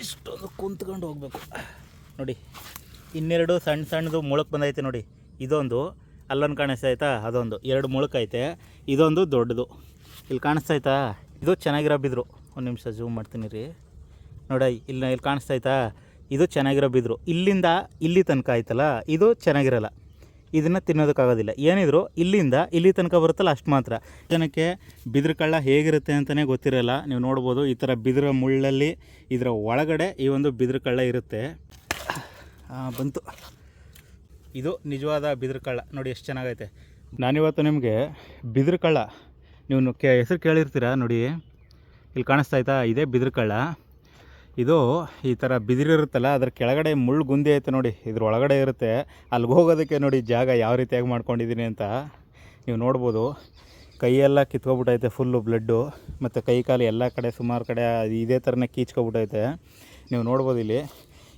ಇಷ್ಟೊಂದು ಕುಂತ್ಕೊಂಡು ಹೋಗಬೇಕು. ನೋಡಿ, ಇನ್ನೆರಡು ಸಣ್ಣ ಸಣ್ಣದು ಮುಳಕ್ ಬಂದೈತೆ ನೋಡಿ. ಇದೊಂದು, ಅಲ್ಲೊಂದು ಕಾಣಿಸ್ತೈತಾ ಅದೊಂದು. ಎರಡು ಮುಳುಕೈತೆ ಇದೊಂದು ದೊಡ್ಡದು. ಇಲ್ಲಿ ಕಾಣಿಸ್ತೈತಾ ಇದು ಚೆನ್ನಾಗಿರೋ ಬಿದ್ರು ಒಂದು ನಿಮಿಷ ಜೂಮ್ ಮಾಡ್ತೀನಿ ರೀ. ನೋಡಿ, ಇಲ್ಲಿ ಇಲ್ಲಿ ಕಾಣಿಸ್ತೈತಾ ಇದು ಚೆನ್ನಾಗಿರೋ ಬಿದ್ರು ಇಲ್ಲಿಂದ ಇಲ್ಲಿ ತನಕ ಆಯ್ತಲ್ಲ? ಇದು ಚೆನ್ನಾಗಿರಲ್ಲ. ಇದನ್ನು ತಿನ್ನೋದಕ್ಕಾಗೋದಿಲ್ಲ. ಏನಿದ್ರು ಇಲ್ಲಿಂದ ಇಲ್ಲಿ ತನಕ ಬರುತ್ತಲ್ಲ ಅಷ್ಟು ಮಾತ್ರ. ಜನಕ್ಕೆ ಬಿದಿರು ಕಳ್ಳ ಹೇಗಿರುತ್ತೆ ಅಂತಲೇ ಗೊತ್ತಿರಲ್ಲ. ನೀವು ನೋಡ್ಬೋದು ಈ ಥರ ಬಿದಿರ ಮುಳ್ಳಲ್ಲಿ ಇದರ ಒಳಗಡೆ ಈ ಒಂದು ಬಿದಿರು ಕಳ್ಳ ಇರುತ್ತೆ. ಬಂತು. ಇದು ನಿಜವಾದ ಬಿದಿರು ಕಳ್ಳ. ನೋಡಿ ಎಷ್ಟು ಚೆನ್ನಾಗೈತೆ. ನಾನಿವತ್ತು ನಿಮಗೆ ಬಿದಿರು ಕಳ್ಳ ನೀವು ಕೆ ಹೆಸರು ಕೇಳಿರ್ತೀರ ನೋಡಿ. ಇಲ್ಲಿ ಕಾಣಿಸ್ತಾ ಇದೆ ಇದೇ ಬಿದಿರು ಕಳ್ಳ. ಇದು ಈ ಥರ ಬಿದಿರಿರುತ್ತಲ್ಲ ಅದ್ರ ಕೆಳಗಡೆ ಮುಳ್ಳು ಗುಂದಿ ಐತೆ ನೋಡಿ, ಇದ್ರ ಒಳಗಡೆ ಇರುತ್ತೆ. ಅಲ್ಲಿಗೆ ಹೋಗೋದಕ್ಕೆ ನೋಡಿ ಜಾಗ ಯಾವ ರೀತಿಯಾಗಿ ಮಾಡ್ಕೊಂಡಿದ್ದೀನಿ ಅಂತ ನೀವು ನೋಡ್ಬೋದು. ಕೈಯೆಲ್ಲ ಕಿತ್ಕೊಬಿಟ್ಟೈತೆ ಫುಲ್ಲು ಬ್ಲಡ್ಡು ಮತ್ತು ಕೈ ಕಾಲು ಎಲ್ಲ ಕಡೆ ಸುಮಾರು ಕಡೆ ಇದೇ ಥರನೇ ಕೀಚ್ಕೊಬಿಟ್ಟೈತೆ. ನೀವು ನೋಡ್ಬೋದು ಇಲ್ಲಿ.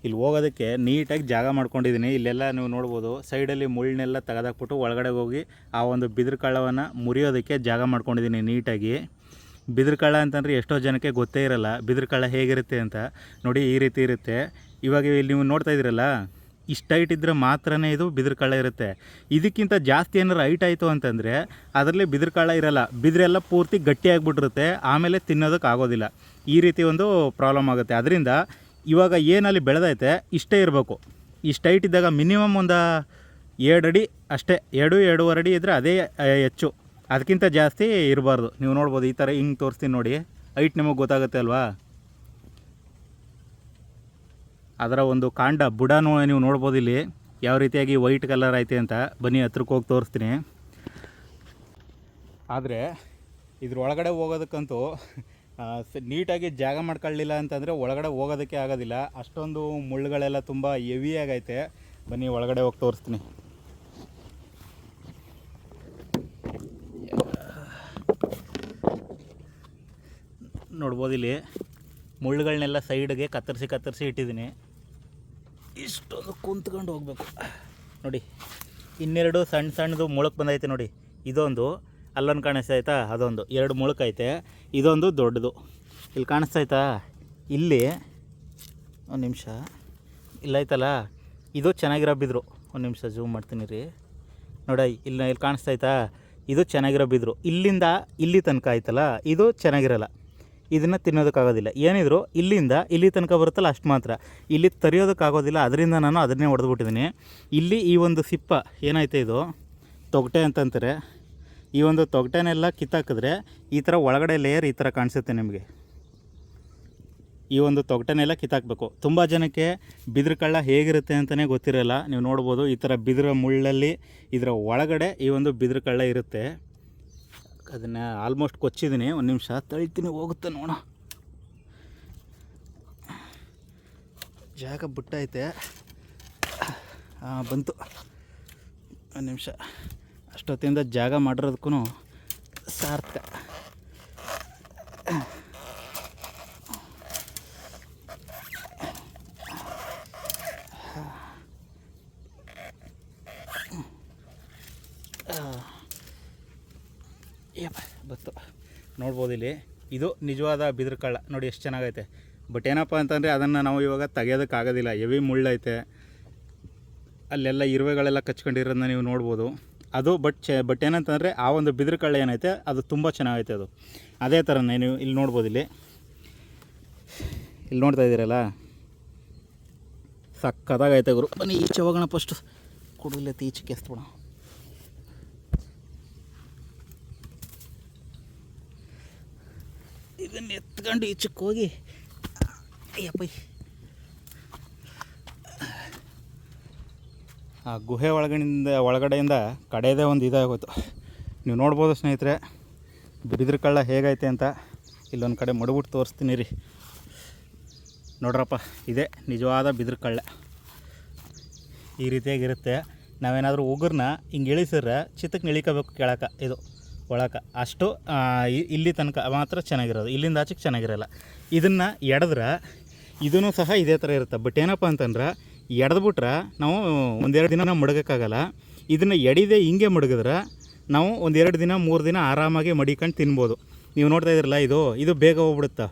ಇಲ್ಲಿ ಹೋಗೋದಕ್ಕೆ ನೀಟಾಗಿ ಜಾಗ ಮಾಡ್ಕೊಂಡಿದ್ದೀನಿ ಇಲ್ಲೆಲ್ಲ ನೀವು ನೋಡ್ಬೋದು, ಸೈಡಲ್ಲಿ ಮುಳ್ಳನ್ನೆಲ್ಲ ತೆಗೆದಾಕ್ಬಿಟ್ಟು ಒಳಗಡೆ ಹೋಗಿ ಆ ಒಂದು ಬಿದಿರು ಕಳ್ಳವನ್ನು ಮುರಿಯೋದಕ್ಕೆ ಜಾಗ ಮಾಡ್ಕೊಂಡಿದ್ದೀನಿ ನೀಟಾಗಿ. ಬಿದಿರು ಕಳ ಅಂತಂದರೆ ಎಷ್ಟೋ ಜನಕ್ಕೆ ಗೊತ್ತೇ ಇರಲ್ಲ. ಬಿದಿರು ಕಳ್ಳ ಹೇಗಿರುತ್ತೆ ಅಂತ ನೋಡಿ ಈ ರೀತಿ ಇರುತ್ತೆ. ಇವಾಗ ಇಲ್ಲಿ ನೀವು ನೋಡ್ತಾ ಇದ್ದೀರಲ್ಲ, ಇಷ್ಟು ಹೈಟ್ ಇದ್ದರೆ ಮಾತ್ರನೇ ಇದು ಬಿದಿರು ಕಳ್ಳ ಇರುತ್ತೆ. ಇದಕ್ಕಿಂತ ಜಾಸ್ತಿ ಏನಾರು ಹೈಟ್ ಆಯಿತು ಅಂತಂದರೆ ಅದರಲ್ಲಿ ಬಿದಿರು ಕಳ್ಳ ಇರಲ್ಲ. ಬಿದಿರೆಲ್ಲ ಪೂರ್ತಿ ಗಟ್ಟಿಯಾಗಿಬಿಟ್ಟಿರುತ್ತೆ ಆಮೇಲೆ ತಿನ್ನೋದಕ್ಕೆ ಆಗೋದಿಲ್ಲ. ಈ ರೀತಿ ಒಂದು ಪ್ರಾಬ್ಲಮ್ ಆಗುತ್ತೆ. ಅದರಿಂದ ಇವಾಗ ಏನಲ್ಲಿ ಬೆಳೆದೈತೆ, ಇಷ್ಟೇ ಇರಬೇಕು. ಇಷ್ಟು ಹೈಟ್ ಇದ್ದಾಗ ಮಿನಿಮಮ್ ಒಂದು ಎರಡು ಅಡಿ, ಅಷ್ಟೇ ಎರಡು, ಎರಡೂವರೆ ಅಡಿ ಇದ್ದರೆ ಅದೇ ಹೆಚ್ಚು. ಅದಕ್ಕಿಂತ ಜಾಸ್ತಿ ಇರಬಾರ್ದು. ನೀವು ನೋಡ್ಬೋದು ಈ ಥರ ಹಿಂಗೆ ತೋರಿಸ್ತೀನಿ ನೋಡಿ. ಹೈಟ್ ನಿಮಗೆ ಗೊತ್ತಾಗುತ್ತೆ ಅಲ್ವಾ? ಅದರ ಒಂದು ಕಾಂಡ ಬುಡನೂ ನೀವು ನೋಡ್ಬೋದು ಇಲ್ಲಿ. ಯಾವ ರೀತಿಯಾಗಿ ವೈಟ್ ಕಲರ್ ಐತೆ ಅಂತ ಬನ್ನಿ ಹತ್ರಕ್ಕೆ ಹೋಗಿ ತೋರಿಸ್ತೀನಿ. ಆದರೆ ಇದ್ರ ಒಳಗಡೆ ಹೋಗೋದಕ್ಕಂತೂ ನೀಟಾಗಿ ಜಾಗ ಮಾಡ್ಕೊಳ್ಳಿಲ್ಲ ಅಂತಂದರೆ ಒಳಗಡೆ ಹೋಗೋದಕ್ಕೆ ಆಗೋದಿಲ್ಲ. ಅಷ್ಟೊಂದು ಮುಳ್ಳುಗಳೆಲ್ಲ ತುಂಬ ಹೆವಿಯಾಗೈತೆ ಬನ್ನಿ ಒಳಗಡೆ ಹೋಗಿ ತೋರಿಸ್ತೀನಿ. ನೋಡ್ಬೋದು ಇಲ್ಲಿ ಮುಳ್ಳುಗಳನ್ನೆಲ್ಲ ಸೈಡ್ಗೆ ಕತ್ತರಿಸಿ ಕತ್ತರಿಸಿ ಇಟ್ಟಿದ್ದೀನಿ. ಇಷ್ಟೊಂದು ಕುಂತ್ಕೊಂಡು ಹೋಗ್ಬೇಕು. ನೋಡಿ, ಇನ್ನೆರಡು ಸಣ್ಣ ಸಣ್ಣದು ಮುಳುಕ್ ಬಂದೈತೆ ನೋಡಿ. ಇದೊಂದು, ಅಲ್ಲೊಂದು ಕಾಣಿಸ್ತೈತಾ ಅದೊಂದು. ಎರಡು ಮುಳುಕೈತೆ ಇದೊಂದು ದೊಡ್ಡದು. ಇಲ್ಲಿ ಕಾಣಿಸ್ತೈತಾ ಇಲ್ಲಿ, ಒಂದು ನಿಮಿಷ. ಇಲ್ಲೈತಲ್ಲ ಇದು ಚೆನ್ನಾಗಿರೋ ಬಿದ್ರು. ಒಂದು ನಿಮಿಷ ಜೂಮ್ ಮಾಡ್ತೀನಿ ರೀ. ನೋಡಿ ಇಲ್ಲಿ ಇಲ್ಲಿ ಕಾಣಿಸ್ತೈತಾ ಇದು ಚೆನ್ನಾಗಿರೋ ಬಿದ್ರು. ಇಲ್ಲಿಂದ ಇಲ್ಲಿ ತನಕ ಆಯ್ತಲ್ಲ? ಇದು ಚೆನ್ನಾಗಿರಲ್ಲ. ಇದನ್ನು ತಿನ್ನೋದಕ್ಕಾಗೋದಿಲ್ಲ. ಏನಿದ್ರು ಇಲ್ಲಿಂದ ಇಲ್ಲಿ ತನಕ ಬರುತ್ತಲ್ಲ ಅಷ್ಟು ಮಾತ್ರ. ಇಲ್ಲಿ ತರಿಯೋದಕ್ಕಾಗೋದಿಲ್ಲ, ಅದರಿಂದ ನಾನು ಅದನ್ನೇ ಹೊಡೆದ್ಬಿಟ್ಟಿದ್ದೀನಿ ಇಲ್ಲಿ ಈ ಒಂದು ಸಿಪ್ಪ ಏನೈತೆ ಇದು? ತೊಗಟೆ ಅಂತಂತಾರೆ. ಈ ಒಂದು ತೊಗಟೆನೆಲ್ಲ ಕಿತ್ತಾಕಿದ್ರೆ ಈ ಥರ ಒಳಗಡೆ ಲೇಯರ್ ಈ ಥರ ಕಾಣಿಸುತ್ತೆ ನಿಮಗೆ. ಈ ಒಂದು ತೊಗಟೆನೆಲ್ಲ ಕಿತ್ತಾಕಬೇಕು. ತುಂಬ ಜನಕ್ಕೆ ಬಿದಿರು ಕಳ್ಳ ಹೇಗಿರುತ್ತೆ ಅಂತಲೇ ಗೊತ್ತಿರಲ್ಲ. ನೀವು ನೋಡ್ಬೋದು ಈ ಥರ ಬಿದಿರ ಮುಳ್ಳಲ್ಲಿ ಇದರ ಒಳಗಡೆ ಈ ಒಂದು ಬಿದಿರು ಕಳ್ಳ ಇರುತ್ತೆ. ಅದನ್ನು ಆಲ್ಮೋಸ್ಟ್ ಕೊಚ್ಚಿದ್ದೀನಿ ಒಂದು ನಿಮಿಷ ತಳಿತೀನಿ, ಹೋಗುತ್ತೆ ನೋಡ. ಜಾಗ ಬಿಟ್ಟೈತೆ ಹಾಂ ಬಂತು. ಒಂದು ನಿಮಿಷ. ಅಷ್ಟೊತ್ತಿಂದ ಜಾಗ ಮಾಡಿರೋದಕ್ಕೂ ಸಾರ್ಥಕ. ಯಪ್ಪ ಬತ್ತು. ನೋಡ್ಬೋದು ಇಲ್ಲಿ. ಇದು ನಿಜವಾದ ಬಿದಿರು ಕಳ್ಳ. ನೋಡಿ ಎಷ್ಟು ಚೆನ್ನಾಗೈತೆ. ಬಟ್ ಏನಪ್ಪ ಅಂತಂದರೆ ಅದನ್ನು ನಾವು ಇವಾಗ ತೆಗೆಯೋದಕ್ಕಾಗೋದಿಲ್ಲ ಎವಿ ಮುಳ್ಳೈತೆ. ಅಲ್ಲೆಲ್ಲ ಇರುವೆಗಳೆಲ್ಲ ಕಚ್ಕೊಂಡಿರೋದನ್ನ ನೀವು ನೋಡ್ಬೋದು. ಅದು ಬಟ್ ಚೆ ಬಟ್ ಏನಂತಂದರೆ ಆ ಒಂದು ಬಿದಿರು ಕಳ್ಳ ಏನೈತೆ, ಅದು ತುಂಬ ಚೆನ್ನಾಗೈತೆ ಅದು. ಅದೇ ಥರನೇ ನೀವು ಇಲ್ಲಿ ನೋಡ್ಬೋದು ಇಲ್ಲಿ. ಇಲ್ಲಿ ನೋಡ್ತಾ ಇದ್ದೀರಲ್ಲ? ಸಕ್ಕದಾಗೈತೆ ಗುರು. ಬನ್ನಿ, ಈಚೆ ಹೋಗೋಣ ಫಸ್ಟು ಈಚೆ ಈಚೆಗೆ ಎಸ್ಬಿಡೋಣ ಇದನ್ನು ಎತ್ಕೊಂಡು ಈಚಕ್ಕೆ ಹೋಗಿ, ಅಯ್ಯಪ್ಪ. ಆ ಗುಹೆ ಒಳಗಡೆಯಿಂದ ಒಳಗಡೆಯಿಂದ ಕಡೆಯದೇ ಒಂದು ಇದಾಗೋಯ್ತು. ನೀವು ನೋಡ್ಬೋದು ಸ್ನೇಹಿತರೆ ಬಿದಿರು ಕಳ್ಳ ಹೇಗೈತೆ ಅಂತ ಇಲ್ಲೊಂದು ಕಡೆ ಮಡಗುಟ್ಟು ತೋರಿಸ್ತೀನಿ ರೀ. ನೋಡ್ರಪ್ಪ, ಇದೇ ನಿಜವಾದ ಬಿದಿರು ಕಳ್ಳ. ಈ ರೀತಿಯಾಗಿರುತ್ತೆ. ನಾವೇನಾದರೂ ಉಗುರನ್ನ ಹಿಂಗೆ ಇಳಿಸಿದ್ರೆ ಚಿತ್ತಕ್ಕೆ ಇಳಿಕೋಬೇಕು ಕೇಳೋಕೆ ಇದು. ಒಳಕ್ಕೆ ಅಷ್ಟು ಇಲ್ಲಿ ತನಕ ಮಾತ್ರ ಚೆನ್ನಾಗಿರೋದು. ಇಲ್ಲಿಂದ ಆಚೆಗೆ ಚೆನ್ನಾಗಿರಲ್ಲ. ಇದನ್ನು ಎಡದ್ರೆ ಇದೂ ಸಹ ಇದೇ ಥರ ಇರುತ್ತೆ. ಬಟ್ ಏನಪ್ಪ ಅಂತಂದ್ರೆ, ಎಡದ್ಬಿಟ್ರೆ ನಾವು ಒಂದೆರಡು ದಿನ ಮಡಗೋಕ್ಕಾಗಲ್ಲ. ಇದನ್ನು ಎಡಿದೆ ಹಿಂಗೆ ಮಡಗಿದ್ರೆ ನಾವು ಒಂದೆರಡು ದಿನ, ಮೂರು ದಿನ ಆರಾಮಾಗಿ ಮಡಿಕೊಂಡು ತಿನ್ಬೋದು. ನೀವು ನೋಡ್ತಾ ಇದ್ರಲ್ಲ ಇದು ಇದು ಬೇಗ ಹೋಗ್ಬಿಡುತ್ತೆ.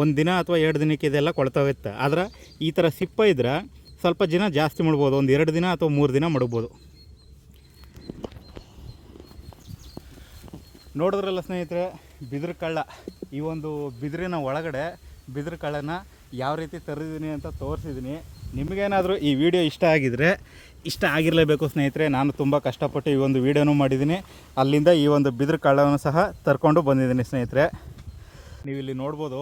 ಒಂದು ದಿನ ಅಥವಾ ಎರಡು ದಿನಕ್ಕೆ ಇದೆಲ್ಲ ಕೊಳ್ತೋಗುತ್ತೆ ಆದ್ರೆ ಈ ಥರ ಸಿಪ್ಪ ಇದ್ರೆ ಸ್ವಲ್ಪ ದಿನ ಜಾಸ್ತಿ ಮಾಡ್ಬೋದು. ಒಂದು ಎರಡು ದಿನ ಅಥವಾ ಮೂರು ದಿನ ಮಾಡ್ಬೋದು ನೋಡಿದ್ರಲ್ಲ ಸ್ನೇಹಿತರೆ, ಬಿದಿರು ಕಳ್ಳ. ಈ ಒಂದು ಬಿದಿರಿನ ಒಳಗಡೆ ಬಿದಿರು ಕಳ್ಳನ ಯಾವ ರೀತಿ ತರಿದ್ದೀನಿ ಅಂತ ತೋರಿಸಿದ್ದೀನಿ ನಿಮಗೇನಾದರೂ ಈ ವಿಡಿಯೋ ಇಷ್ಟ ಆಗಿದರೆ, ಇಷ್ಟ ಆಗಿರಲೇಬೇಕು ಸ್ನೇಹಿತರೆ. ನಾನು ತುಂಬ ಕಷ್ಟಪಟ್ಟು ಈ ಒಂದು ವಿಡಿಯೋನೂ ಮಾಡಿದ್ದೀನಿ ಅಲ್ಲಿಂದ ಈ ಒಂದು ಬಿದಿರು ಸಹ ತರ್ಕೊಂಡು ಬಂದಿದ್ದೀನಿ ಸ್ನೇಹಿತರೆ. ನೀವು ಇಲ್ಲಿ ನೋಡ್ಬೋದು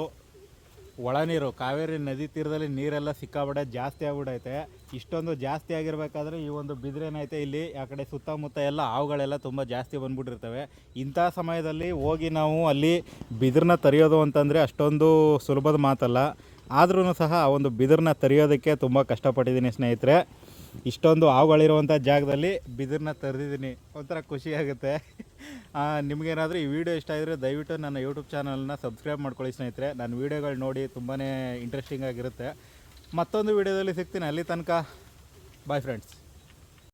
ಒಳ ನೀರು, ಕಾವೇರಿ ನದಿ ತೀರದಲ್ಲಿ ನೀರೆಲ್ಲ ಸಿಕ್ಕಾಬಿಡೆ ಜಾಸ್ತಿ ಆಗ್ಬಿಡೈತೆ. ಇಷ್ಟೊಂದು ಜಾಸ್ತಿ ಆಗಿರಬೇಕಾದ್ರೆ ಈ ಒಂದು ಬಿದಿರೇನೈತೆ ಇಲ್ಲಿ. ಆ ಕಡೆ ಸುತ್ತಮುತ್ತ ಎಲ್ಲ ಹಾವುಗಳೆಲ್ಲ ತುಂಬ ಜಾಸ್ತಿ ಬಂದ್ಬಿಟ್ಟಿರ್ತವೆ. ಇಂಥ ಸಮಯದಲ್ಲಿ ಹೋಗಿ ನಾವು ಅಲ್ಲಿ ಬಿದಿರನ್ನ ತರಿಯೋದು ಅಂತಂದರೆ ಅಷ್ಟೊಂದು ಸುಲಭದ ಮಾತಲ್ಲ. ಆದ್ರೂ ಸಹ ಆ ಒಂದು ಬಿದಿರನ್ನ ತರಿಯೋದಕ್ಕೆ ತುಂಬ ಕಷ್ಟಪಟ್ಟಿದ್ದೀನಿ ಸ್ನೇಹಿತರೆ. ಇಷ್ಟೊಂದು ಹಾವುಗಳಿರುವಂಥ ಜಾಗದಲ್ಲಿ ಬಿದಿರನ್ನ ತರಿದಿದ್ದೀನಿ. ಒಂಥರ ಖುಷಿ ಆಗುತ್ತೆ. ನಿಮಗೇನಾದರೂ ಈ ವಿಡಿಯೋ ಇಷ್ಟ ಆದರೆ ದಯವಿಟ್ಟು ನನ್ನ ಯೂಟ್ಯೂಬ್ ಚಾನಲ್ನ ಸಬ್ಸ್ಕ್ರೈಬ್ ಮಾಡ್ಕೊಳ್ಳಿ, ಸ್ನೇಹಿತರೆ. ನನ್ನ ವೀಡಿಯೋಗಳು ನೋಡಿ ತುಂಬಾ ಇಂಟ್ರೆಸ್ಟಿಂಗ್ ಆಗಿರುತ್ತೆ. ಮತ್ತೊಂದು ವಿಡಿಯೋದಲ್ಲಿ ಸಿಗ್ತೀನಿ. ಅಲ್ಲಿ ತನಕ ಬಾಯ್ ಫ್ರೆಂಡ್ಸ್